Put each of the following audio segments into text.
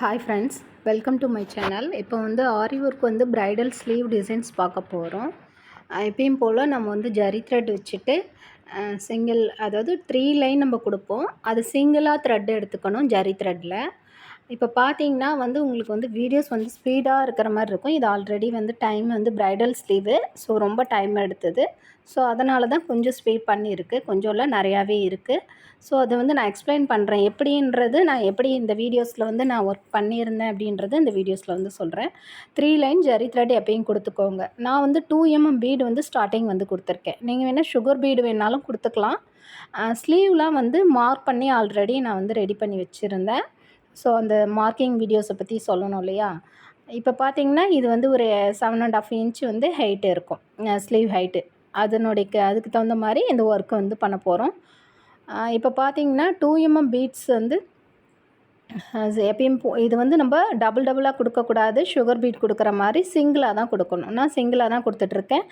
Hi friends welcome to my channel இப்போ வந்து aari work வந்து ப்ரைடல் ஸ்லீவ் டிசைன்ஸ் பார்க்க போகிறோம் எப்பயும் போல் நம்ம வந்து ஜரி த்ரெட் வச்சுட்டு சிங்கிள் அதாவது த்ரீ லைன் நம்ம கொடுப்போம். அது சிங்கிளாக த்ரெட் எடுத்துக்கணும் ஜரி த்ரெட்டில் இப்போ பார்த்தீங்கன்னா வந்து உங்களுக்கு வந்து வீடியோஸ் வந்து ஸ்பீடாக இருக்கிற மாதிரி இருக்கும். இது ஆல்ரெடி வந்து டைம் வந்து ப்ரைடல் ஸ்லீவு ஸோ ரொம்ப டைம் எடுத்தது. ஸோ அதனால தான் கொஞ்சம் ஸ்பீட் பண்ணியிருக்கு. கொஞ்சம் நிறையாவே இருக்குது ஸோ அதை வந்து நான் எக்ஸ்பிளைன் பண்ணுறேன் எப்படின்றது நான் எப்படி இந்த வீடியோஸில் வந்து நான் ஒர்க் பண்ணியிருந்தேன் அப்படின்றது இந்த வீடியோஸில் வந்து சொல்கிறேன் த்ரீ லைன் ஜரி த்ரெட் எப்பயும் கொடுத்துக்கோங்க. நான் வந்து டூ எம்எம் பீடு வந்து ஸ்டார்டிங் வந்து கொடுத்துருக்கேன். நீங்கள் வேணால் சுகர் பீடு வேணாலும் கொடுத்துக்கலாம். ஸ்லீவ்லாம் வந்து மார்க் பண்ணி ஆல்ரெடி நான் வந்து ரெடி பண்ணி வச்சுருந்தேன். ஸோ அந்த மார்க்கிங் வீடியோஸை பற்றி சொல்லணும் இல்லையா? இப்போ பார்த்தீங்கன்னா இது வந்து ஒரு செவன் அண்ட் ஆஃப் இன்ச் வந்து ஹைட்டு இருக்கும். ஸ்லீவ் ஹைட்டு அதனுடைய அதுக்கு தகுந்த மாதிரி இந்த ஒர்க்கு வந்து பண்ண போகிறோம் இப்போ பார்த்தீங்கன்னா டூ எம்எம் பீட்ஸ் வந்து எப்பயும் போ இது வந்து நம்ம டபுள் டபுளாக கொடுக்கக்கூடாது சுகர் பீட் கொடுக்குற மாதிரி சிங்கிளாக தான் கொடுக்கணும். நான் சிங்கிளாக தான் கொடுத்துட்ருக்கேன்.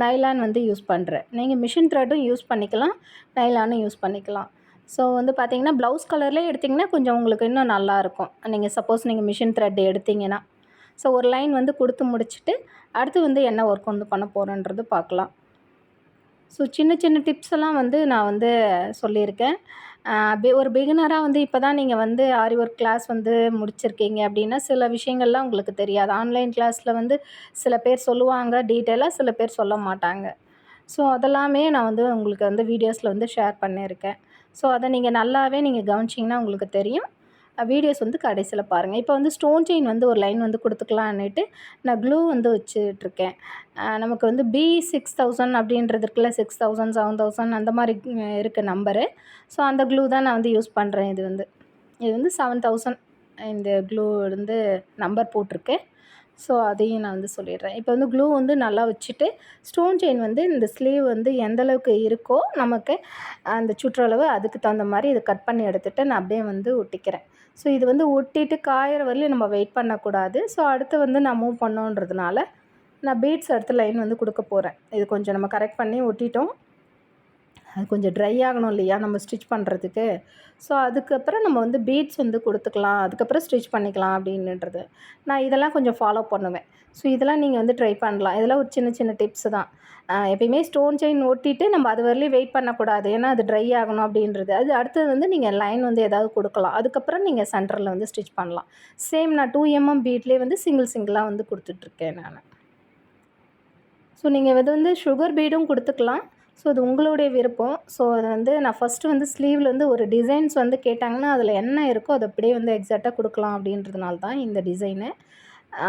நைலான் வந்து யூஸ் பண்ணுறேன் நீங்கள் மிஷின் த்ரெட்டும் யூஸ் பண்ணிக்கலாம். நைலானும் யூஸ் பண்ணிக்கலாம். ஸோ வந்து பார்த்தீங்கன்னா ப்ளவுஸ் கலர்லேயே எடுத்திங்கன்னா கொஞ்சம் உங்களுக்கு இன்னும் நல்லாயிருக்கும். நீங்கள் சப்போஸ் நீங்கள் மிஷின் த்ரெட் எடுத்திங்கன்னா. ஸோ ஒரு லைன் வந்து கொடுத்து முடிச்சுட்டு அடுத்து வந்து என்ன ஒர்க் வந்து பண்ண போகிறேன்றது பார்க்கலாம் ஸோ சின்ன சின்ன டிப்ஸ் எல்லாம் வந்து நான் வந்து சொல்லியிருக்கேன். ஒரு பிகினராக வந்து இப்போ தான் நீங்கள் வந்து ஆரி ஒர்க் கிளாஸ் வந்து முடிச்சிருக்கீங்க அப்படின்னா சில விஷயங்கள்லாம் உங்களுக்கு தெரியாது. ஆன்லைன் கிளாஸில் வந்து சில பேர் சொல்லுவாங்க டீட்டெயிலாக சில பேர் சொல்ல மாட்டாங்க. ஸோ அதெல்லாமே நான் வந்து உங்களுக்கு வந்து வீடியோஸில் வந்து ஷேர் பண்ணியிருக்கேன். ஸோ அதை நீங்கள் நல்லாவே நீங்கள் கவனிச்சிங்கன்னா உங்களுக்கு தெரியும். வீடியோஸ் வந்து கடைசியில் பாருங்கள் இப்போ வந்து ஸ்டோன் செயின் வந்து ஒரு லைன் வந்து கொடுத்துக்கலான்னுட்டு நான் க்ளூ வந்து வச்சுட்ருக்கேன் நமக்கு வந்து பி சிக்ஸ் தௌசண்ட் அப்படின்றது இருக்குல்ல சிக்ஸ் தௌசண்ட் செவன் தௌசண்ட் அந்த மாதிரி இருக்குது நம்பரு ஸோ அந்த க்ளூ தான் நான் வந்து யூஸ் பண்ணுறேன் இது வந்து. இது வந்து செவன் தௌசண்ட் இந்த க்ளூ வந்து நம்பர் போட்டிருக்கு. ஸோ அதையும் நான் வந்து சொல்லிடுறேன். இப்போ வந்து க்ளூ வந்து நல்லா வச்சுட்டு ஸ்டோன் செயின் வந்து இந்த ஸ்லீவ் வந்து எந்தளவுக்கு இருக்கோ நமக்கு அந்த சுற்றளவு அதுக்கு தகுந்த மாதிரி இதை கட் பண்ணி எடுத்துகிட்டு நான் அப்படியே வந்து ஒட்டிக்கிறேன். ஸோ இது வந்து ஒட்டிட்டு காயிற வரலையும் நம்ம வெயிட் பண்ணக்கூடாது. ஸோ அடுத்து வந்து நான் மூவ் பண்ணோன்றதுனால நான் பீட்ஸ் அடுத்த லைன் வந்து கொடுக்க போகிறேன் இது கொஞ்சம் நம்ம கரெக்ட் பண்ணி ஒட்டிட்டோம். அது கொஞ்சம் ட்ரை ஆகணும் இல்லையா? நம்ம ஸ்டிச் பண்ணுறதுக்கு ஸோ அதுக்கப்புறம் நம்ம வந்து பீட்ஸ் வந்து கொடுத்துக்கலாம். அதுக்கப்புறம் ஸ்டிச் பண்ணிக்கலாம் அப்படின்னுன்றது. நான் இதெல்லாம் கொஞ்சம் ஃபாலோ பண்ணுவேன். ஸோ இதெல்லாம் நீங்கள் வந்து ட்ரை பண்ணலாம். இதெல்லாம் ஒரு சின்ன சின்ன டிப்ஸு தான். எப்பயுமே ஸ்டோன் செயின் ஒட்டிட்டு நம்ம அது வரலையும் வெயிட் பண்ணக்கூடாது. ஏன்னா அது ட்ரை ஆகணும் அப்படின்றது. அது அடுத்தது வந்து நீங்கள் லைன் வந்து ஏதாவது கொடுக்கலாம். அதுக்கப்புறம் நீங்கள் சென்டரில் வந்து ஸ்டிச் பண்ணலாம். சேம் நான் டூ எம்எம் பீட்லேயே வந்து சிங்கிள் சிங்கிளாக வந்து கொடுத்துட்ருக்கேன் நான். ஸோ நீங்கள் இது வந்து சுகர் பீடும் கொடுத்துக்கலாம். ஸோ அது உங்களுடைய விருப்பம். ஸோ அது வந்து நான் ஃபஸ்ட்டு வந்து ஸ்லீவில் வந்து ஒரு டிசைன்ஸ் வந்து கேட்டாங்கன்னா அதில் என்ன இருக்கோ அதை அப்படியே வந்து எக்ஸாக்டாக கொடுக்கலாம் அப்படின்றதுனால தான் இந்த டிசைனு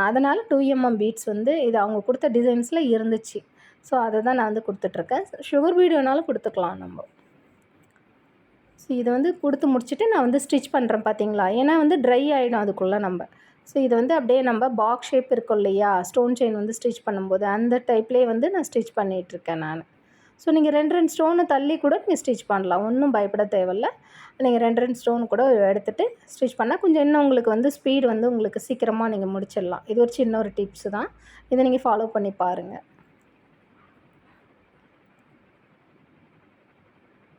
அதனால் டூ எம்எம் பீட்ஸ் வந்து இது அவங்க கொடுத்த டிசைன்ஸில் இருந்துச்சு. ஸோ அதை தான் நான் வந்து கொடுத்துட்ருக்கேன். சுகர் வீடியோனாலும் வேணாலும் கொடுத்துக்கலாம் நம்ம. ஸோ இதை வந்து கொடுத்து முடிச்சுட்டு நான் வந்து ஸ்டிச் பண்ணுறேன் பார்த்தீங்களா ஏன்னா வந்து ட்ரை ஆகிடும் அதுக்குள்ளே நம்ம. ஸோ இது வந்து அப்படியே நம்ம பாக்ஸ் ஷேப் இருக்கும் இல்லையா? ஸ்டோன் செயின் வந்து ஸ்டிச் பண்ணும்போது அந்த டைப்லேயே வந்து நான் ஸ்டிச் பண்ணிகிட்ருக்கேன் நான். ஸோ நீங்கள் ரெண்டு ரெண்டு ஸ்டோனை தள்ளி கூட நீங்கள் ஸ்டிச் பண்ணலாம். ஒன்றும் பயப்பட தேவையில்ல. நீங்கள் ரெண்டு ரெண்டு ஸ்டோன் கூட எடுத்துகிட்டு ஸ்டிச் பண்ணால் கொஞ்சம் இன்னும் உங்களுக்கு வந்து ஸ்பீடு வந்து உங்களுக்கு சீக்கிரமாக நீங்கள் முடிச்சிடலாம். இது ஒரு சின்ன ஒரு டிப்ஸு தான். இதை நீங்கள் ஃபாலோ பண்ணி பாருங்கள்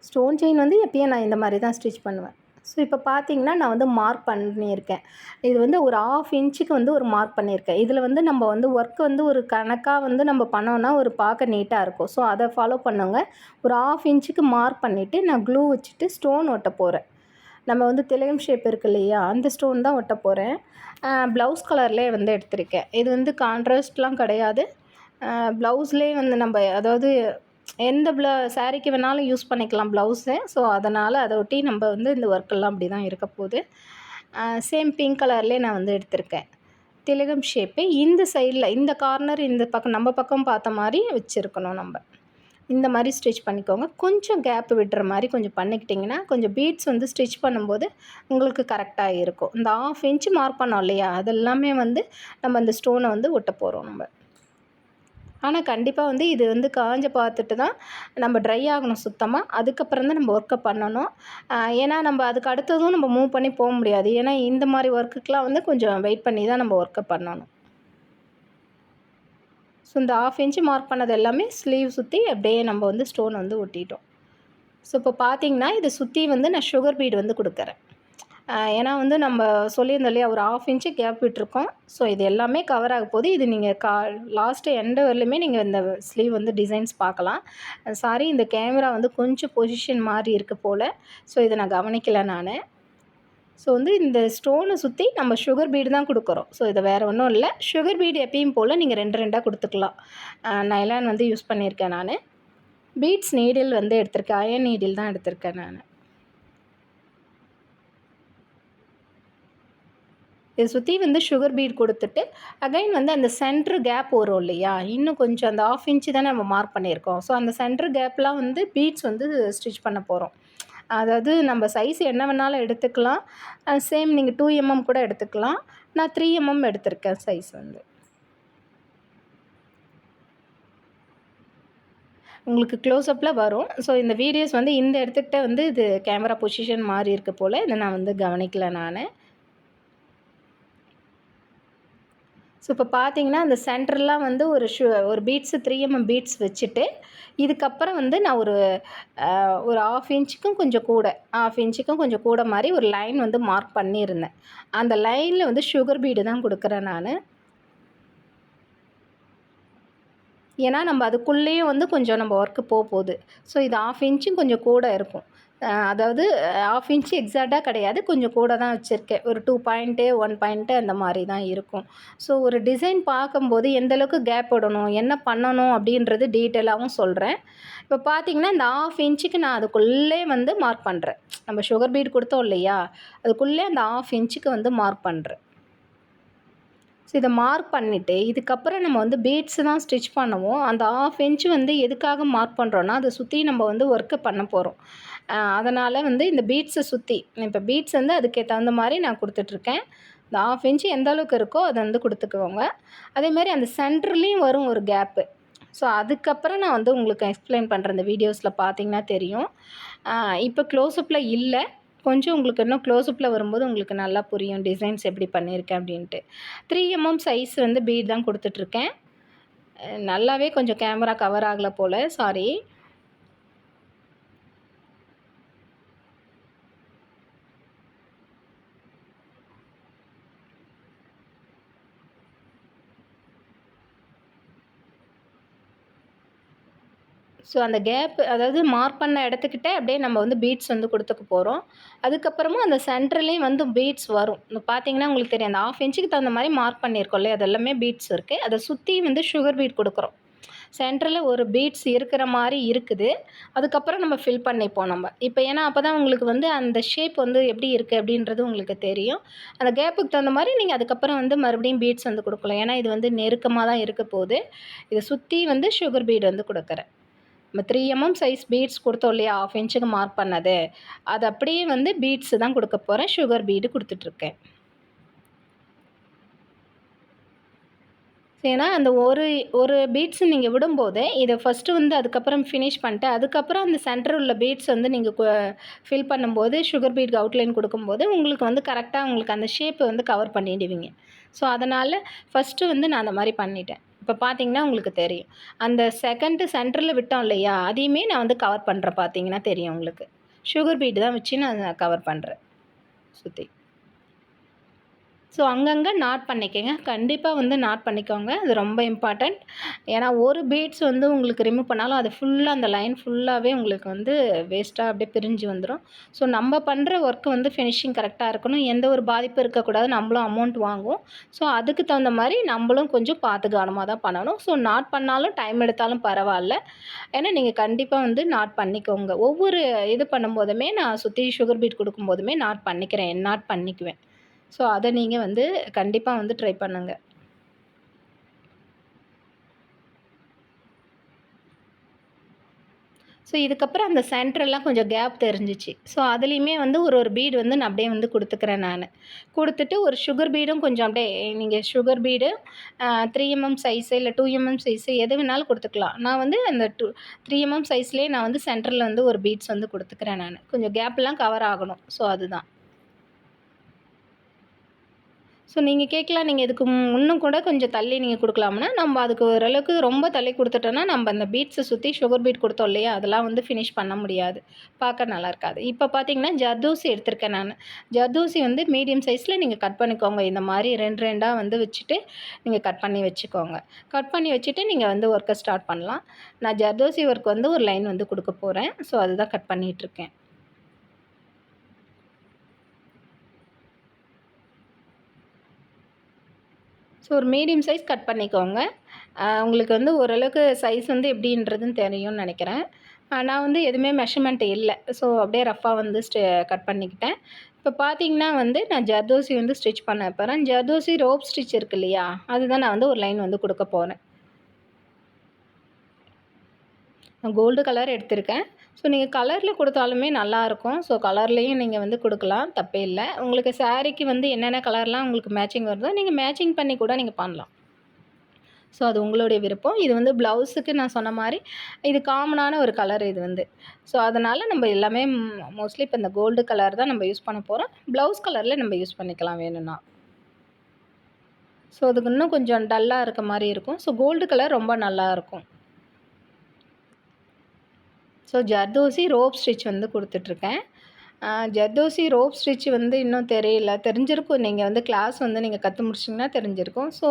ஸ்டோன் செயின் வந்து எப்பயும் நான் இந்த மாதிரி தான் ஸ்டிச் பண்ணுவேன். ஸோ இப்போ பார்த்தீங்கன்னா நான் வந்து மார்க் பண்ணியிருக்கேன். இது வந்து ஒரு ஆஃப் இன்ச்சுக்கு வந்து ஒரு மார்க் பண்ணியிருக்கேன். இதில் வந்து நம்ம வந்து ஒர்க் வந்து ஒரு கணக்காக வந்து நம்ம பண்ணோன்னா ஒரு பார்க்க நீட்டாக இருக்கும். ஸோ அதை ஃபாலோ பண்ணுங்க. ஒரு ஆஃப் இன்ச்சுக்கு மார்க் பண்ணிவிட்டு நான் க்ளூ வச்சுட்டு ஸ்டோன் ஒட்ட போகிறேன் நம்ம வந்து திலகம் ஷேப் இருக்கு இல்லையா? அந்த ஸ்டோன் தான் ஒட்ட போகிறேன் ப்ளவுஸ் கலர்லேயே வந்து எடுத்திருக்கேன். இது வந்து கான்ட்ராஸ்ட்லாம் கிடையாது. ப்ளவுஸ்லேயே வந்து நம்ம அதாவது எந்த ப்ள சாரீக்கு வேணாலும் யூஸ் பண்ணிக்கலாம் ப்ளவுஸு ஸோ அதனால் அதை ஒட்டி நம்ம வந்து இந்த ஒர்க்கெல்லாம் அப்படி தான் இருக்க போகுது. சேம் பிங்க் கலர்லேயே நான் வந்து எடுத்திருக்கேன். திலகம் ஷேப்பு இந்த சைடில் இந்த கார்னர் இந்த பக்கம் நம்ம பக்கம் பார்த்த மாதிரி வச்சுருக்கணும் நம்ம. இந்த மாதிரி ஸ்டிச் பண்ணிக்கோங்க. கொஞ்சம் கேப் விடுற மாதிரி கொஞ்சம் பண்ணிக்கிட்டிங்கன்னா கொஞ்சம் பீட்ஸ் வந்து ஸ்டிச் பண்ணும்போது உங்களுக்கு கரெக்டாக இருக்கும். இந்த ஆஃப் இன்ச்சு மார்க் பண்ணோம் இல்லையா? அதெல்லாமே வந்து நம்ம அந்த ஸ்டோனை வந்து ஒட்ட போகிறோம் நம்ம. ஆனால் கண்டிப்பாக வந்து இது வந்து காஞ்ச பார்த்துட்டு தான் நம்ம ட்ரை ஆகணும் சுத்தமாக அதுக்கப்புறம் தான் நம்ம ஒர்க்கை பண்ணணும். ஏன்னா நம்ம அதுக்கு அடுத்ததும் நம்ம மூவ் பண்ணி போக முடியாது. ஏன்னா இந்த மாதிரி ஒர்க்குக்கெலாம் வந்து கொஞ்சம் வெயிட் பண்ணி தான் நம்ம ஒர்க்கை பண்ணணும். ஸோ இந்த ஆஃப் இன்ச்சு மார்க் பண்ணது எல்லாமே ஸ்லீவ் சுற்றி அப்படியே நம்ம வந்து ஸ்டோன் வந்து ஒட்டிட்டோம். ஸோ இப்போ பார்த்தீங்கன்னா இதை சுற்றி வந்து நான் சுகர் பீட் வந்து கொடுக்குறேன். ஏன்னா வந்து நம்ம சொல்லியிருந்தோம் இல்லையா ஒரு ஆஃப் இன்ச்சு கேப் விட்டுருக்கோம். ஸோ இது எல்லாமே கவர் ஆக போது இது நீங்கள் கா லாஸ்ட்டு எண்டு வரலுமே நீங்கள் இந்த ஸ்லீவ் வந்து டிசைன்ஸ் பார்க்கலாம். சாரி இந்த கேமரா வந்து கொஞ்சம் பொசிஷன் மாறி இருக்குது போல். ஸோ இதை நான் கவனிக்கலை நான். ஸோ வந்து இந்த ஸ்டோனை சுற்றி நம்ம சுகர் பீடு தான் கொடுக்குறோம். ஸோ இது வேறு ஒன்றும் இல்லை. சுகர் பீடு எப்பயும் போல் நீங்கள் ரெண்டு ரெண்டாக கொடுத்துக்கலாம். நைலான் வந்து யூஸ் பண்ணியிருக்கேன் நான். பீட்ஸ் நீடில் வந்து எடுத்திருக்கேன். அயன் நீடில் தான் எடுத்திருக்கேன் நான். இதை சுற்றி வந்து சுகர் பீட் கொடுத்துட்டு அகைன் வந்து அந்த சென்ட்ரு கேப் வரும் இல்லையா? இன்னும் கொஞ்சம் அந்த ஆஃப் இன்ச்சு தானே நம்ம மார்க் பண்ணியிருக்கோம். ஸோ அந்த சென்ட்ரு கேப்லாம் வந்து பீட்ஸ் வந்து ஸ்டிச் பண்ண போகிறோம் அதாவது நம்ம சைஸ் என்ன வேணாலும் எடுத்துக்கலாம். சேம் நீங்கள் டூ எம்எம் கூட எடுத்துக்கலாம். நான் த்ரீ எம்எம் எடுத்திருக்கேன் சைஸ் வந்து. உங்களுக்கு க்ளோஸ்அப்பில் வரும். ஸோ இந்த வீடியோஸ் வந்து இந்த இடத்துக்கிட்ட வந்து இது கேமரா பொசிஷன் மாறி இருக்க போல். இதை நான் வந்து கவனிக்கல நான். ஸோ இப்போ பார்த்தீங்கன்னா அந்த சென்டர்லாம் வந்து ஒரு ஷு ஒரு பீட்ஸு த்ரீ எம்எம் பீட்ஸ் வச்சுட்டு இதுக்கப்புறம் வந்து நான் ஒரு ஒரு ஆஃப் இன்ச்சுக்கும் கொஞ்சம் கூட ஆஃப் இன்ச்சுக்கும் கொஞ்சம் கூட மாதிரி ஒரு லைன் வந்து மார்க் பண்ணியிருந்தேன். அந்த லைனில் வந்து சுகர் பீடு தான் கொடுக்குறேன் நான். ஏன்னா நம்ம அதுக்குள்ளேயும் வந்து கொஞ்சம் நம்ம ஒர்க்கு போக போகுது. ஸோ இது ஆஃப் இன்ச்சும் கொஞ்சம் கூட இருக்கும். அதாவது ஆஃப் இன்ச்சு எக்ஸாக்டாக கிடையாது. கொஞ்சம் கூட தான் வச்சுருக்கேன். ஒரு டூ பாயிண்ட்டு ஒன் பாயிண்ட்டு அந்த மாதிரி தான் இருக்கும். ஸோ ஒரு டிசைன் பார்க்கும்போது எந்தளவுக்கு கேப் விடணும் என்ன பண்ணணும் அப்படின்றது டீட்டெயிலாகவும் சொல்கிறேன் இப்போ பார்த்தீங்கன்னா இந்த ஆஃப் இன்ச்சுக்கு நான் அதுக்குள்ளே வந்து மார்க் பண்ணுறேன் நம்ம சுகர் பீட் கொடுத்தோம் இல்லையா? அதுக்குள்ளே அந்த ஆஃப் இன்ச்சுக்கு வந்து மார்க் பண்ணுறேன் ஸோ இதை மார்க் பண்ணிவிட்டு இதுக்கப்புறம் நம்ம வந்து பீட்ஸ் தான் ஸ்டிச் பண்ணுவோம். அந்த ஆஃப் இன்ச் வந்து எதுக்காக மார்க் பண்ணுறோன்னா அதை சுற்றி நம்ம வந்து ஒர்க்கு பண்ண போகிறோம் அதனால் வந்து இந்த பீட்ஸை சுற்றி இப்போ பீட்ஸ் வந்து அதுக்கு தகுந்த மாதிரி நான் கொடுத்துட்ருக்கேன். இந்த ஆஃப் இன்ச்சு எந்த அளவுக்கு இருக்கோ அதை வந்து கொடுத்துக்குவோங்க அதேமாதிரி அந்த சென்டர்லேயும் வரும் ஒரு கேப்பு ஸோ அதுக்கப்புறம் நான் வந்து உங்களுக்கு எக்ஸ்பிளைன் பண்ணுறேன் இந்த வீடியோஸில் பார்த்தீங்கன்னா தெரியும். இப்போ க்ளோஸ்அப்பில் இல்லை. கொஞ்சம் உங்களுக்கு இன்னும் க்ளோஸ்அப்பில் வரும்போது உங்களுக்கு நல்லா புரியும் டிசைன்ஸ் எப்படி பண்ணியிருக்கேன் அப்படின்ட்டு. த்ரீ எம்எம் சைஸ் வந்து பீட் தான் கொடுத்துட்ருக்கேன். நல்லாவே கொஞ்சம் கேமரா கவர் ஆகலை போல். சாரி ஸோ அந்த கேப் அதாவது மார்க் பண்ண இடத்துக்கிட்ட அப்படியே நம்ம வந்து பீட்ஸ் வந்து கொடுத்துக்க போகிறோம் அதுக்கப்புறமா அந்த சென்டர்லேயும் வந்து பீட்ஸ் வரும். பார்த்தீங்கன்னா உங்களுக்கு தெரியும் அந்த ஆஃப் இன்ச்சுக்கு தகுந்த மாதிரி மார்க் பண்ணியிருக்கோம் இல்லையா? அது எல்லாமே பீட்ஸ் இருக்குது அதை சுற்றி வந்து சுகர் பீட் கொடுக்குறோம். சென்டரில் ஒரு பீட்ஸ் இருக்கிற மாதிரி இருக்குது. அதுக்கப்புறம் நம்ம ஃபில் பண்ணிப்போம் நம்ம. இப்போ ஏன்னா அப்போ தான் உங்களுக்கு வந்து அந்த ஷேப் வந்து எப்படி இருக்குது அப்படின்றது உங்களுக்கு தெரியும். அந்த கேப்புக்கு தகுந்த மாதிரி நீங்கள் அதுக்கப்புறம் வந்து மறுபடியும் பீட்ஸ் வந்து கொடுக்கலாம். ஏன்னா இது வந்து நெருக்கமாக தான் இருக்க போகுது. இதை சுற்றி வந்து சுகர் பீட் வந்து கொடுக்குறேன். நம்ம த்ரீ எம்எம் சைஸ் பீட்ஸ் கொடுத்தோம் இல்லையா? ஆஃப் இன்ச்சுக்கு மார்க் பண்ணது. அது அப்படியே வந்து பீட்ஸு தான் கொடுக்க போகிறேன் சுகர் பீடு கொடுத்துட்ருக்கேன் ஏன்னா அந்த ஒரு ஒரு பீட்ஸ் நீங்கள் விடும்போது இதை ஃபஸ்ட்டு வந்து அதுக்கப்புறம் ஃபினிஷ் பண்ணிட்டு அதுக்கப்புறம் அந்த சென்டர் உள்ள பீட்ஸ் வந்து நீங்கள் ஃபில் பண்ணும்போது சுகர் பீட் அவுட்லைன் கொடுக்கும்போது உங்களுக்கு வந்து கரெக்டாக உங்களுக்கு அந்த ஷேப்பை வந்து கவர் பண்ணிடுவீங்க. ஸோ அதனால் ஃபஸ்ட்டு வந்து நான் அந்த மாதிரி பண்ணிட்டேன். இப்போ பார்த்தீங்கன்னா உங்களுக்கு தெரியும். அந்த செகண்டு சென்டரில் விட்டோம் இல்லையா? அதையுமே நான் வந்து கவர் பண்ணுறேன் பார்த்தீங்கன்னா தெரியும் உங்களுக்கு. சுகர் பீட் தான் வச்சு நான் கவர் பண்ணுறேன் சுற்றி ஸோ அங்கங்கே நாட் பண்ணிக்கோங்க. கண்டிப்பாக வந்து நாட் பண்ணிக்கோங்க. அது ரொம்ப இம்பார்ட்டண்ட் ஏன்னா ஒரு பீட்ஸ் வந்து உங்களுக்கு ரிமூவ் பண்ணாலும் அது ஃபுல்லாக அந்த லைன் ஃபுல்லாகவே உங்களுக்கு வந்து வேஸ்ட்டாக அப்படியே பிரிஞ்சு வந்துடும் ஸோ நம்ம பண்ணுற ஒர்க்கு வந்து ஃபினிஷிங் கரெக்டாக இருக்கணும். எந்த ஒரு பாதிப்பும் இருக்கக்கூடாது. நம்மளும் அமௌண்ட் வாங்குவோம். ஸோ அதுக்கு தகுந்த மாதிரி நம்மளும் கொஞ்சம் பார்த்து கவனமாக தான் பண்ணணும். ஸோ நாட் பண்ணாலும் டைம் எடுத்தாலும் பரவாயில்ல. ஏன்னா நீங்கள் கண்டிப்பாக வந்து நாட் பண்ணிக்கோங்க. ஒவ்வொரு இது பண்ணும்போதுமே நான் சுற்றி சுகர் பீட் கொடுக்கும்போதுமே நாட் பண்ணிக்கிறேன். நாட் பண்ணிக்குவேன். ஸோ அதை நீங்கள் வந்து கண்டிப்பாக வந்து ட்ரை பண்ணுங்கள் ஸோ இதுக்கப்புறம் அந்த சென்டரெல்லாம் கொஞ்சம் கேப் தெரிஞ்சிச்சு. ஸோ அதுலேயுமே வந்து ஒரு ஒரு பீடு வந்து நான் அப்படியே வந்து கொடுத்துக்கிறேன் நான். கொடுத்துட்டு ஒரு சுகர் பீடும் கொஞ்சம் அப்படியே நீங்கள் sugar bead three mm size இல்லை டூ எம்எம் சைஸு எது வேணாலும் கொடுத்துக்கலாம். நான் வந்து அந்த டூ த்ரீ எம்எம் சைஸ்லேயே நான் வந்து சென்டரில் வந்து ஒரு பீட்ஸ் வந்து கொடுத்துக்கிறேன் நான். கொஞ்சம் கேப்லாம் கவர் ஆகணும். ஸோ அதுதான். ஸோ நீங்கள் கேட்கலாம் நீங்கள் இதுக்கு இன்னும் கூட கொஞ்சம் தள்ளி நீங்கள் கொடுக்கலாம்னா நம்ம அதுக்கு ஓரளவுக்கு ரொம்ப தள்ளி கொடுத்துட்டோன்னா நம்ம அந்த பீட்ஸை சுற்றி சுகர் பீட் கொடுத்தோம் இல்லையா? அதெல்லாம் வந்து ஃபினிஷ் பண்ண முடியாது. பார்க்க நல்லா இருக்காது. இப்போ பார்த்தீங்கன்னா ஜர்தூசி எடுத்திருக்கேன் நான். ஜர்தூசி வந்து மீடியம் சைஸில் நீங்கள் கட் பண்ணிக்கோங்க. இந்த மாதிரி ரெண்டு ரெண்டாக வந்து வச்சுட்டு நீங்கள் கட் பண்ணி வச்சுக்கோங்க. கட் பண்ணி வச்சுட்டு நீங்கள் வந்து ஒர்க்கை ஸ்டார்ட் பண்ணலாம். நான் ஜர்தோசி ஒர்க் வந்து ஒரு லைன் வந்து கொடுக்க போகிறேன் ஸோ அதுதான் கட் பண்ணிகிட்ருக்கேன் ஸோ ஒரு மீடியம் சைஸ் கட் பண்ணிக்கோங்க. உங்களுக்கு வந்து ஓரளவுக்கு சைஸ் வந்து எப்படின்றதுன்னு தெரியும்னு நினைக்கிறேன். நான் வந்து எதுவுமே மெஷர்மெண்ட் இல்லை. ஸோ அப்படியே ரஃபாக வந்து ஸ்டே கட் பண்ணிக்கிட்டேன். இப்போ பார்த்தீங்கன்னா வந்து நான் ஜர்தோசி வந்து ஸ்டிச் பண்ண போகிறேன் ஜர்தோசி ரோப் ஸ்டிச் இருக்கு இல்லையா? அதுதான் நான் வந்து ஒரு லைன் வந்து கொடுக்க போகிறேன் நான் கோல்டு கலர் எடுத்திருக்கேன். ஸோ நீங்கள் கலரில் கொடுத்தாலுமே நல்லாயிருக்கும். ஸோ கலர்லேயும் நீங்கள் வந்து கொடுக்கலாம். தப்பே இல்லை. உங்களுக்கு சாரீக்கு வந்து என்னென்ன கலர்லாம் உங்களுக்கு மேட்சிங் வருதோ நீங்கள் மேட்சிங் பண்ணி கூட நீங்கள் பண்ணலாம். ஸோ அது உங்களுடைய விருப்பம். இது வந்து ப்ளவுஸுக்கு நான் சொன்ன மாதிரி இது காமனான ஒரு கலர் இது வந்து. ஸோ அதனால் நம்ம எல்லாமே மோஸ்ட்லி இப்போ இந்த கோல்டு கலர் தான் நம்ம யூஸ் பண்ண போகிறோம் ப்ளவுஸ் கலரில் நம்ம யூஸ் பண்ணிக்கலாம் வேணும்னா. ஸோ அதுக்கு இன்னும் கொஞ்சம் டல்லாக இருக்க மாதிரி இருக்கும். ஸோ கோல்டு கலர் ரொம்ப நல்லாயிருக்கும் ஸோ ஜர்தோசி ரோப் ஸ்டிச் வந்து கொடுத்துட்ருக்கேன். ஜர்தோசி ரோப் ஸ்டிச் வந்து இன்னும் தெரியல. தெரிஞ்சிருக்கும். நீங்கள் வந்து கிளாஸ் வந்து நீங்கள் கற்று முடிச்சிங்கன்னா தெரிஞ்சிருக்கும். ஸோ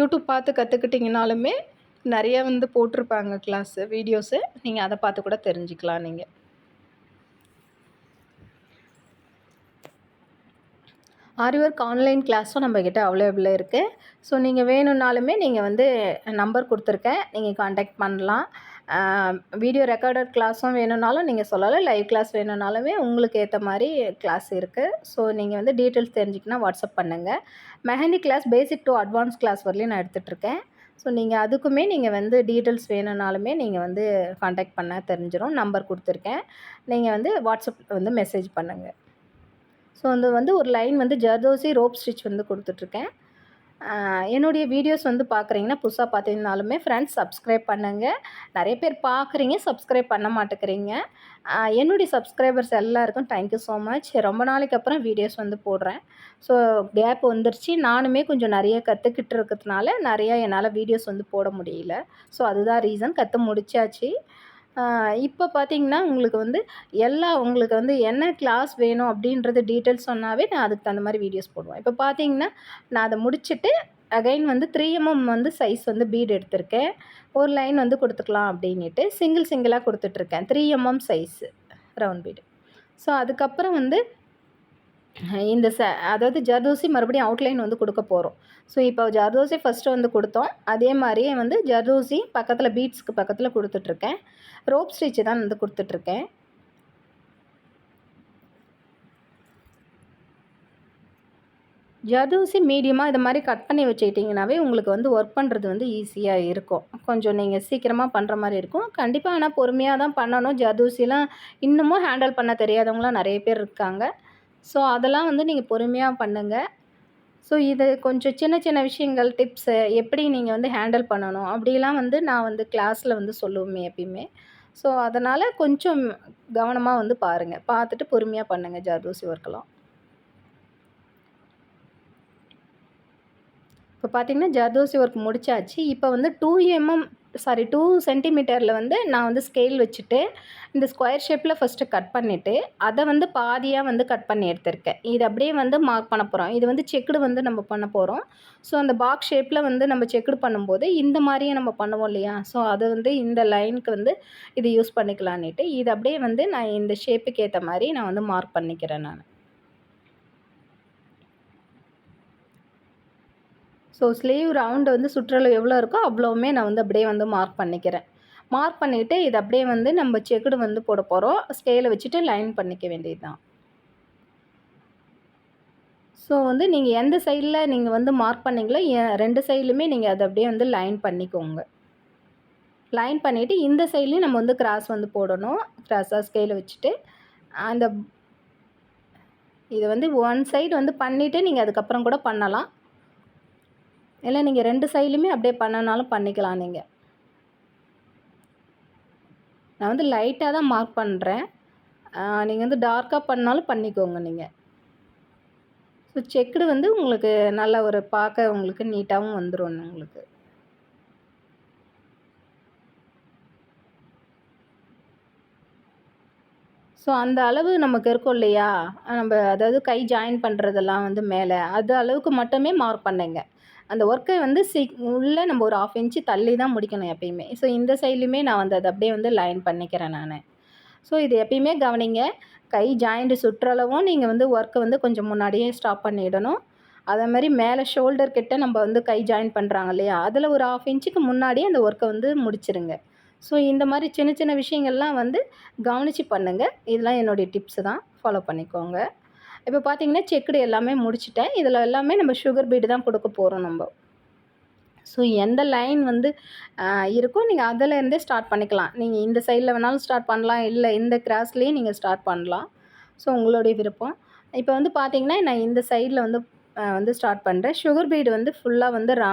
யூடியூப் பார்த்து கற்றுக்கிட்டிங்கனாலுமே நிறைய வந்து போட்டிருப்பாங்க கிளாஸு வீடியோஸு நீங்கள் அதை பார்த்து கூட தெரிஞ்சுக்கலாம் நீங்கள் ஆரி ஒர்க் ஆன்லைன் கிளாஸும் நம்மக்கிட்ட அவைலபிளாக இருக்குது ஸோ நீங்கள் வேணும்னாலுமே நீங்கள் வந்து நம்பர் கொடுத்துருக்கேன். நீங்கள் காண்டாக்ட் பண்ணலாம். வீடியோ ரெக்கார்டட் கிளாஸும் வேணும்னாலும் நீங்கள் சொல்லலாம் லைவ் கிளாஸ் வேணும்னாலுமே உங்களுக்கு ஏற்ற மாதிரி கிளாஸ் இருக்குது ஸோ நீங்கள் வந்து டீட்டெயில்ஸ் தெரிஞ்சுக்கினா வாட்ஸ்அப் பண்ணுங்கள் mehndi class basic to advance class வரலையும் நான் எடுத்துகிட்ருக்கேன் ஸோ நீங்கள் அதுக்குமே நீங்கள் வந்து டீட்டெயில்ஸ் வேணும்னாலுமே நீங்கள் வந்து காண்டாக்ட் பண்ண தெரிஞ்சிடும் நம்பர் கொடுத்துருக்கேன். நீங்கள் வந்து வாட்ஸ்அப் வந்து மெசேஜ் பண்ணுங்கள் ஸோ அது வந்து ஒரு லைன் வந்து ஜர்தோசி ரோப் ஸ்டிச் வந்து கொடுத்துட்ருக்கேன் என்னுடைய வீடியோஸ் வந்து பார்க்குறீங்கன்னா புதுசாக பார்த்தீங்கனாலுமே ஃப்ரெண்ட்ஸ் சப்ஸ்கிரைப் பண்ணுங்கள் நிறைய பேர் பார்க்குறீங்க சப்ஸ்கிரைப் பண்ண மாட்டேங்கிறீங்க. என்னுடைய சப்ஸ்கிரைபர்ஸ் எல்லாருக்கும் தேங்க்யூ ஸோ மச் ரொம்ப நாளைக்கு அப்புறம் வீடியோஸ் வந்து போடுறேன். ஸோ கேப் வந்துருச்சு. நானுமே கொஞ்சம் நிறைய கற்றுக்கிட்டு இருக்கிறதுனால நிறையா என்னால் வீடியோஸ் வந்து போட முடியல. ஸோ அதுதான் ரீசன் கற்று முடிச்சாச்சு. இப்போ பார்த்தீங்கன்னா உங்களுக்கு வந்து எல்லா உங்களுக்கு வந்து என்ன கிளாஸ் வேணும் அப்படின்றது டீட்டெயில்ஸ் சொன்னாவே நான் அதுக்கு தகுந்த மாதிரி வீடியோஸ் போடுவேன். இப்போ பார்த்தீங்கன்னா நான் அதை முடிச்சுட்டு அகைன் வந்து த்ரீ எம்எம் வந்து சைஸ் வந்து பீடு எடுத்திருக்கேன். ஒரு லைன் வந்து கொடுத்துக்கலாம் அப்படின்ட்டு சிங்கிள் சிங்கிளாக கொடுத்துட்ருக்கேன் three mm size round bead so அதுக்கப்புறம் வந்து இந்த ச அதாவது ஜர்தோசி மறுபடியும் அவுட்லைன் வந்து கொடுக்க போகிறோம் ஸோ இப்போ ஜர்தோசி ஃபஸ்ட்டு வந்து கொடுத்தோம். அதே மாதிரியே வந்து ஜர்தோசி பக்கத்தில் பீட்ஸ்க்கு பக்கத்தில் கொடுத்துட்ருக்கேன். ரோப் ஸ்டிச்சு தான் வந்து கொடுத்துட்ருக்கேன். ஜர்தோசி மீடியமாக இது மாதிரி கட் பண்ணி வச்சுக்கிட்டிங்கனாவே உங்களுக்கு வந்து ஒர்க் பண்ணுறது வந்து ஈஸியாக இருக்கும். கொஞ்சம் நீங்கள் சீக்கிரமாக பண்ணுற மாதிரி இருக்கும். கண்டிப்பாக ஆனால் பொறுமையாக தான் பண்ணணும். ஜர்தோசிலாம் இன்னமும் ஹேண்டில் பண்ண தெரியாதவங்களாம் நிறைய பேர் இருக்காங்க. ஸோ அதெல்லாம் வந்து நீங்கள் பொறுமையாக பண்ணுங்கள் ஸோ இது கொஞ்சம் சின்ன சின்ன விஷயங்கள் டிப்ஸு எப்படி நீங்கள் வந்து ஹேண்டில் பண்ணணும்? அப்படிலாம் வந்து நான் வந்து கிளாஸில் வந்து சொல்லுவேன் எப்பயுமே. ஸோ அதனால் கொஞ்சம் கவனமாக வந்து பாருங்கள் பார்த்துட்டு பொறுமையாக பண்ணுங்கள் ஜர்தோசி ஒர்க்கெல்லாம் இப்போ பார்த்தீங்கன்னா ஜர்தோசி ஒர்க் முடிச்சாச்சு. இப்போ வந்து டூ எம்எம் சாரி டூ சென்டிமீட்டரில் வந்து நான் வந்து ஸ்கேல் வச்சுட்டு இந்த ஸ்கொயர் ஷேப்பில் ஃபஸ்ட்டு கட் பண்ணிவிட்டு அதை வந்து பாதியாக வந்து கட் பண்ணி எடுத்திருக்கேன். இது அப்படியே வந்து மார்க் பண்ண போகிறோம் இது வந்து செக்குடு வந்து நம்ம பண்ண போகிறோம் ஸோ அந்த பாக்ஸ் ஷேப்பில் வந்து நம்ம செக்குடு பண்ணும்போது இந்த மாதிரியே நம்ம பண்ணுவோம் இல்லையா? ஸோ அது வந்து இந்த லைனுக்கு வந்து இது யூஸ் பண்ணிக்கலான்னுட்டு இது அப்படியே வந்து நான் இந்த ஷேப்புக்கு ஏற்ற மாதிரி நான் வந்து மார்க் பண்ணிக்கிறேன் நான். ஸோ ஸ்லீவ் ரவுண்டு வந்து சுற்றளவு எவ்வளோ இருக்கோ அவ்வளோவுமே நான் வந்து அப்படியே வந்து மார்க் பண்ணிக்கிறேன். மார்க் பண்ணிவிட்டு இது அப்படியே வந்து நம்ம செக்குடு வந்து போட போகிறோம் ஸ்கேலை வச்சுட்டு லைன் பண்ணிக்க வேண்டியது தான் ஸோ வந்து நீங்கள் எந்த சைடில் நீங்கள் வந்து மார்க் பண்ணீங்களோ ரெண்டு சைட்லையுமே நீங்கள் அதை அப்படியே வந்து லைன் பண்ணிக்கோங்க. லைன் பண்ணிவிட்டு இந்த சைட்லேயும் நம்ம வந்து கிராஸ் வந்து போடணும். கிராஸாக ஸ்கேலை வச்சுட்டு அந்த இதை வந்து ஒன் சைடு வந்து பண்ணிவிட்டு நீங்கள் அதுக்கப்புறம் கூட பண்ணலாம். இல்லை நீங்கள் ரெண்டு சைட்லையுமே அப்படியே பண்ணனாலும் பண்ணிக்கலாம் நீங்கள். நான் வந்து லைட்டாக தான் மார்க் பண்ணுறேன் நீங்கள் வந்து டார்க்காக பண்ணாலும் பண்ணிக்கோங்க நீங்கள். ஸோ செக்குடு வந்து உங்களுக்கு நல்ல ஒரு பார்க்க உங்களுக்கு நீட்டாகவும் வந்துடும் உங்களுக்கு. ஸோ அந்த அளவு நமக்கு இருக்கும் இல்லையா? நம்ம அதாவது கை ஜாயின் பண்ணுறதெல்லாம் வந்து மேலே. அது அளவுக்கு மட்டுமே மார்க் பண்ணுங்க. அந்த ஒர்க்கை வந்து சி உள்ளே நம்ம ஒரு ஆஃப் இன்ச்சு தள்ளி தான் முடிக்கணும் எப்பயுமே. ஸோ இந்த சைட்லையுமே நான் வந்து அதை அப்படியே வந்து லைன் பண்ணிக்கிறேன் நான். ஸோ இது எப்பயுமே கவனிங்க கை ஜாயிண்ட்டு சுற்றளவும் நீங்கள் வந்து ஒர்க்கை வந்து கொஞ்சம் முன்னாடியே ஸ்டாப் பண்ணிடணும். அதே மாதிரி மேலே ஷோல்டர் கிட்ட நம்ம வந்து கை ஜாயின் பண்ணுறாங்க இல்லையா? அதில் ஒரு ஆஃப் இன்ச்சுக்கு முன்னாடியே அந்த ஒர்க்கை வந்து முடிச்சிருங்க. ஸோ இந்த மாதிரி சின்ன சின்ன விஷயங்கள்லாம் வந்து கவனித்து பண்ணுங்கள் இதெல்லாம் என்னுடைய டிப்ஸு தான். ஃபாலோ பண்ணிக்கோங்க. இப்போ பார்த்தீங்கன்னா செக்குடு எல்லாமே முடிச்சிட்டேன். இதில் எல்லாமே நம்ம சுகர் பீடு தான் கொடுக்க போகிறோம் நம்ம. ஸோ எந்த லைன் வந்து இருக்கோ நீங்கள் அதிலேருந்தே ஸ்டார்ட் பண்ணிக்கலாம். நீங்கள் இந்த சைடில் வேணாலும் ஸ்டார்ட் பண்ணலாம். இல்லை இந்த கிராஸ்லேயும் நீங்கள் ஸ்டார்ட் பண்ணலாம். ஸோ உங்களுடைய விருப்பம். இப்போ வந்து பார்த்தீங்கன்னா நான் இந்த சைடில் வந்து வந்து ஸ்டார்ட் பண்ணுறேன் சுகர் பீடு வந்து ஃபுல்லாக வந்து ரா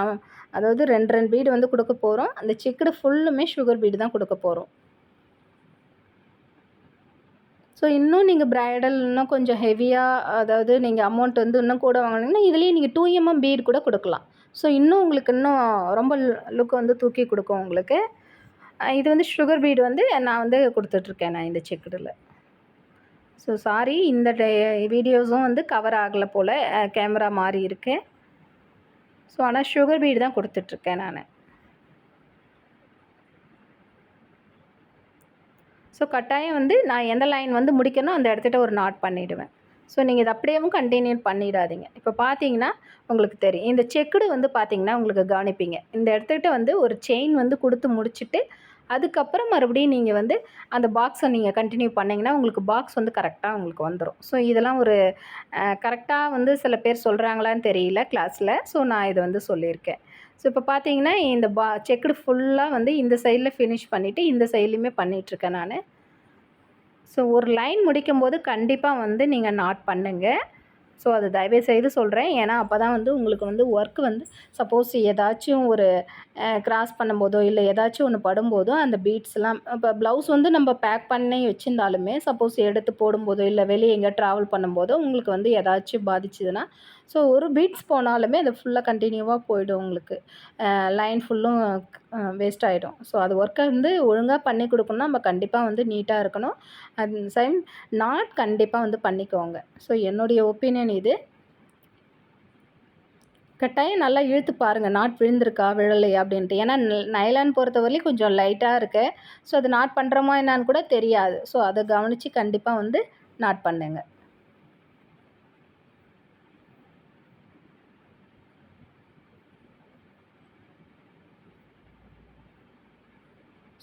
அதாவது ரெண்டு ரெண்டு பீடு வந்து கொடுக்க போகிறோம் அந்த செக்குடு ஃபுல்லுமே சுகர் பீடு தான் கொடுக்க போகிறோம் ஸோ இன்னும் நீங்கள் ப்ரைடல் இன்னும் கொஞ்சம் ஹெவியாக அதாவது நீங்கள் அமௌண்ட் வந்து இன்னும் கூட வாங்கினீங்கன்னா இதுலேயே நீங்கள் டூ எம்எம் பீட் கூட கொடுக்கலாம். ஸோ இன்னும் உங்களுக்கு இன்னும் ரொம்ப லுக் வந்து தூக்கி கொடுக்கும் உங்களுக்கு. இது வந்து சுகர் பீடு வந்து நான் வந்து கொடுத்துட்ருக்கேன் நான் இந்த செக்குடில் ஸோ சாரி இந்த வீடியோஸும் வந்து கவர் ஆகலை போல் கேமரா மாறி இருக்கு. ஸோ ஆனால் சுகர் பீடு தான் கொடுத்துட்ருக்கேன் நான். ஸோ கட்டாயம் வந்து நான் எந்த லைன் வந்து முடிக்கணும் அந்த இடத்துட்ட ஒரு நாட் பண்ணிவிடுவேன் ஸோ நீங்கள் இதை அப்படியேவும் கண்டினியூ பண்ணிடாதீங்க. இப்போ பார்த்தீங்கன்னா உங்களுக்கு தெரியும். இந்த செக்குடு வந்து பார்த்தீங்கன்னா உங்களுக்கு கவனிப்பீங்க. இந்த இடத்துக்கிட்ட வந்து ஒரு செயின் வந்து கொடுத்து முடிச்சுட்டு அதுக்கப்புறம் மறுபடியும் நீங்கள் வந்து அந்த பாக்ஸை நீங்கள் கண்டினியூ பண்ணிங்கன்னா உங்களுக்கு பாக்ஸ் வந்து கரெக்டாக உங்களுக்கு வந்துடும் ஸோ இதெல்லாம் ஒரு கரெக்டாக வந்து சில பேர் சொல்கிறாங்களான்னு தெரியல கிளாஸில் ஸோ நான் இதை வந்து சொல்லியிருக்கேன். ஸோ இப்போ பார்த்தீங்கன்னா இந்த பா செக்குடு ஃபுல்லாக வந்து இந்த சைடில் ஃபினிஷ் பண்ணிவிட்டு இந்த சைட்லேயுமே பண்ணிகிட்ருக்கேன் நான். ஸோ ஒரு லைன் முடிக்கும்போது கண்டிப்பாக வந்து நீங்கள் நாட் பண்ணுங்கள் ஸோ அது தயவு செய்து சொல்கிறேன் ஏன்னா அப்போ தான் வந்து உங்களுக்கு வந்து ஒர்க் வந்து சப்போஸ் ஏதாச்சும் ஒரு கிராஸ் பண்ணும்போதோ இல்லை ஏதாச்சும் ஒன்று படும்போதோ அந்த பீட்ஸ்லாம் இப்போ ப்ளவுஸ் வந்து நம்ம பேக் பண்ணி வச்சுருந்தாலுமே சப்போஸ் எடுத்து போடும்போதோ இல்லை வெளியே எங்கேயா ட்ராவல் பண்ணும்போதோ உங்களுக்கு வந்து ஏதாச்சும் பாதிச்சுதுன்னா ஸோ ஒரு பீட்ஸ் போனாலுமே அது ஃபுல்லாக கண்டினியூவாக போயிடும் உங்களுக்கு. லைன் ஃபுல்லும் வேஸ்ட் ஆகிடும் ஸோ அது ஒர்க்கை வந்து ஒழுங்காக பண்ணி கொடுக்கணும்னா நம்ம கண்டிப்பாக வந்து நீட்டாக இருக்கணும். அட் சைம் நாட் கண்டிப்பாக வந்து பண்ணிக்கோங்க. ஸோ என்னுடைய ஒப்பீனியன் இது. கட்டாயம் நல்லா இழுத்து பாருங்கள் நாட் விழுந்திருக்கா விழலையா அப்படின்ட்டு. ஏன்னா நைலான் பொறுத்தவரையும் கொஞ்சம் லைட்டாக இருக்கு. ஸோ அது நாட் பண்ணுறோமா என்னான்னு கூட தெரியாது. ஸோ அதை கவனித்து கண்டிப்பாக வந்து நாட் பண்ணுங்கள்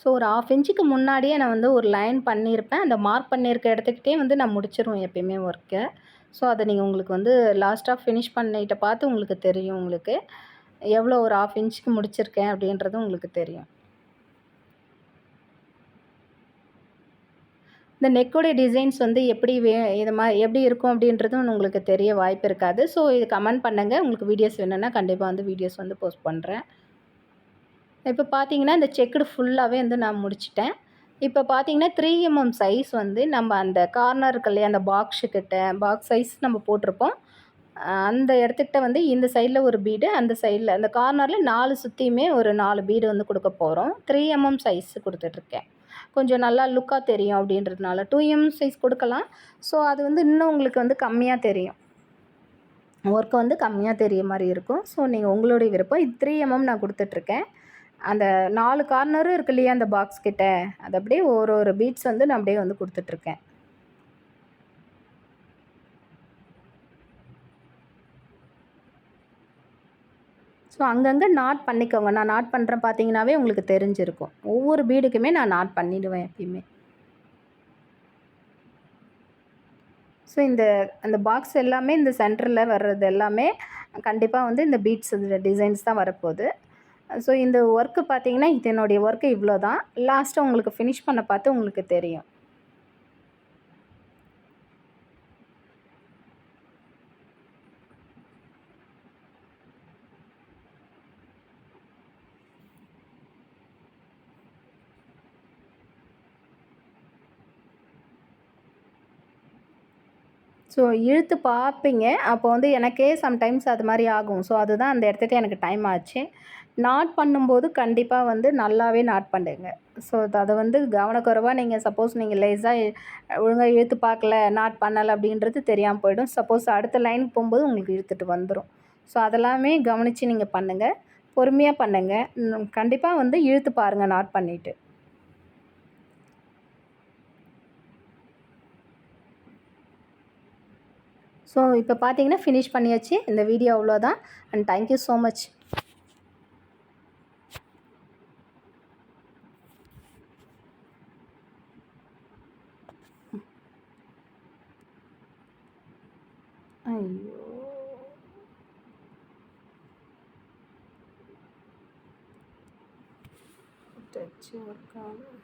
ஸோ ஒரு ஆஃப் இன்ச்சுக்கு முன்னாடியே நான் வந்து ஒரு லைன் பண்ணியிருப்பேன். அந்த மார்க் பண்ணியிருக்க இடத்துக்கிட்டே வந்து நான் முடிச்சிருவேன் எப்பயுமே ஒர்க்கை ஸோ அதை நீங்கள் உங்களுக்கு வந்து லாஸ்ட்டாக ஃபினிஷ் பண்ணிட்ட பார்த்து உங்களுக்கு தெரியும் உங்களுக்கு. எவ்வளோ ஒரு ஆஃப் இன்ச்சுக்கு முடிச்சிருக்கேன் அப்படின்றது உங்களுக்கு தெரியும். இந்த நெக்கோடைய டிசைன்ஸ் வந்து எப்படி வே இது மாதிரி எப்படி இருக்கும் அப்படின்றதும் உங்களுக்கு தெரிய வாய்ப்பு இருக்காது. ஸோ இது கமெண்ட் பண்ணுங்கள் உங்களுக்கு வீடியோஸ் வேணும்னா கண்டிப்பாக வந்து வீடியோஸ் வந்து போஸ்ட் பண்ணுறேன் இப்போ பார்த்தீங்கன்னா இந்த செக்குடு ஃபுல்லாகவே வந்து நான் முடிச்சிட்டேன். இப்போ பார்த்தீங்கன்னா த்ரீ எம்எம் சைஸ் வந்து நம்ம அந்த கார்னர் இருக்கு இல்லையா அந்த பாக்ஸுக்கிட்ட பாக்ஸ் சைஸ் நம்ம போட்டிருப்போம். அந்த இடத்துக்கிட்ட வந்து இந்த சைடில் ஒரு பீடு அந்த சைடில் அந்த கார்னரில் நாலு சுற்றியுமே ஒரு நாலு பீடு வந்து கொடுக்க போகிறோம் த்ரீ எம்எம் சைஸ் கொடுத்துட்ருக்கேன். கொஞ்சம் நல்லா லுக்காக தெரியும் அப்படின்றதுனால டூ எம்எம் சைஸ் கொடுக்கலாம். ஸோ அது வந்து இன்னும் உங்களுக்கு வந்து கம்மியாக தெரியும். ஒர்க்கு வந்து கம்மியாக தெரிய மாதிரி இருக்கும். ஸோ நீங்கள் உங்களுடைய விருப்பம். இது த்ரீ எம்எம் நான் கொடுத்துட்ருக்கேன். அந்த நாலு கார்னரும் இருக்கு இல்லையா அந்த பாக்ஸ் கிட்ட? அது அப்படியே ஒரு ஒரு பீட்ஸ் வந்து நான் அப்படியே வந்து கொடுத்துட்ருக்கேன். ஸோ அங்கங்கே நாட் பண்ணிக்கோங்க. நான் நாட் பண்ணுறேன் பார்த்தீங்கன்னாவே உங்களுக்கு தெரிஞ்சிருக்கும். ஒவ்வொரு பீடுக்குமே நான் நாட் பண்ணிவிடுவேன் எப்பயுமே. ஸோ இந்த அந்த பாக்ஸ் எல்லாமே இந்த சென்டரில் வர்றது எல்லாமே கண்டிப்பாக வந்து இந்த பீட்ஸ் டிசைன்ஸ் தான் வரப்போகுது. ஸோ இந்த ஒர்க்கு பார்த்தீங்கன்னா இதனுடைய ஒர்க்கு இவ்வளோ தான் லாஸ்ட்டாக உங்களுக்கு ஃபினிஷ் பண்ண பார்த்து உங்களுக்கு தெரியும். ஸோ இழுத்து பார்ப்பீங்க. அப்போ வந்து எனக்கே சம்டைம்ஸ் அது மாதிரி ஆகும். ஸோ அதுதான் அந்த இடத்துக்கு எனக்கு டைம் ஆச்சு. நாட் பண்ணும்போது கண்டிப்பாக வந்து நல்லாவே நாட் பண்ணுங்க. ஸோ அதை வந்து கவனக்குறைவாக நீங்கள் சப்போஸ் நீங்கள் லேஸாக ஒழுங்காக இழுத்து பார்க்கல நாட் பண்ணலை அப்படின்றது தெரியாமல் போயிடும். சப்போஸ் அடுத்த லைனுக்கு போகும்போது உங்களுக்கு இழுத்துட்டு வந்துடும் ஸோ அதெல்லாமே கவனித்து நீங்கள் பண்ணுங்கள் பொறுமையாக பண்ணுங்கள் கண்டிப்பாக வந்து இழுத்து பாருங்கள் நாட் பண்ணிவிட்டு ஸோ இப்போ பார்த்தீங்கன்னா ஃபினிஷ் பண்ணியாச்சு. இந்த வீடியோ அவ்வளோதான் and thank you so much ஐயோ டச் ஒர்க் ஆகும்